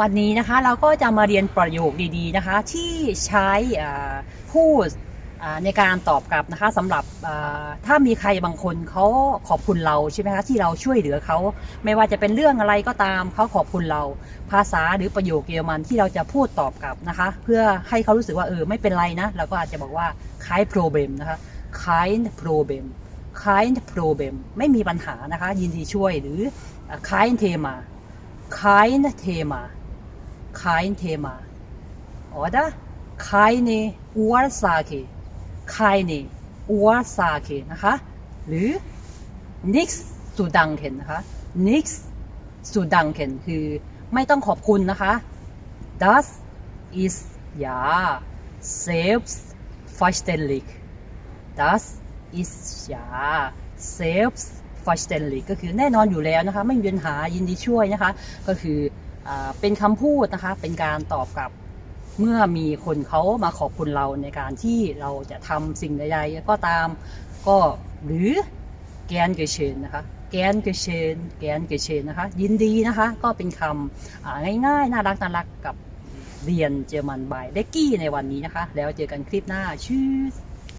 วันนี้นะคะเราก็จะมาเรียนประโยคดีๆนะคะ ที่ใช้พูดในการตอบกลับนะคะสำหรับถ้ามีใครบางคนเขาขอบคุณเราใช่ไหมคะที่เราช่วยเหลือเขาไม่ว่าจะเป็นเรื่องอะไรก็ตามเขาขอบคุณเรา ภาษาหรือประโยคเยอรมันที่เราจะพูดตอบกลับนะคะ เพื่อให้เขารู้สึกว่าเออไม่เป็นไรนะเราก็อาจจะบอกว่า kind problem นะคะ kind problem kind problem ไม่มีปัญหานะคะ ยินดีช่วยหรืออ่า kind Thema kind Thema kind Thema oder keine Ursache keine Ursache นะคะ หรือ nichts zu danken นะคะ nichts zu danken คือไม่ต้องขอบคุณนะคะ das ist ja selbstverständlich das ist ja selbstverständlich ก็คือแน่นอนอยู่แล้วนะคะ ไม่มีปัญหายินดีช่วยนะคะ ก็คือ เป็นคำพูดนะคะ เป็นการตอบกลับเมื่อมีคนเขามาขอบคุณเราในการที่เราจะทำสิ่งใดๆก็ตามก็หรือแกนเกเชนนะคะแกนเกเชนแกนเกเชนนะคะ ยินดีนะคะ ก็เป็นคำง่ายๆ น่ารักน่ารักกับเรียนเจอมันบายเบกกี้ในวันนี้นะคะ แล้วเจอกันคลิปหน้าชื่อ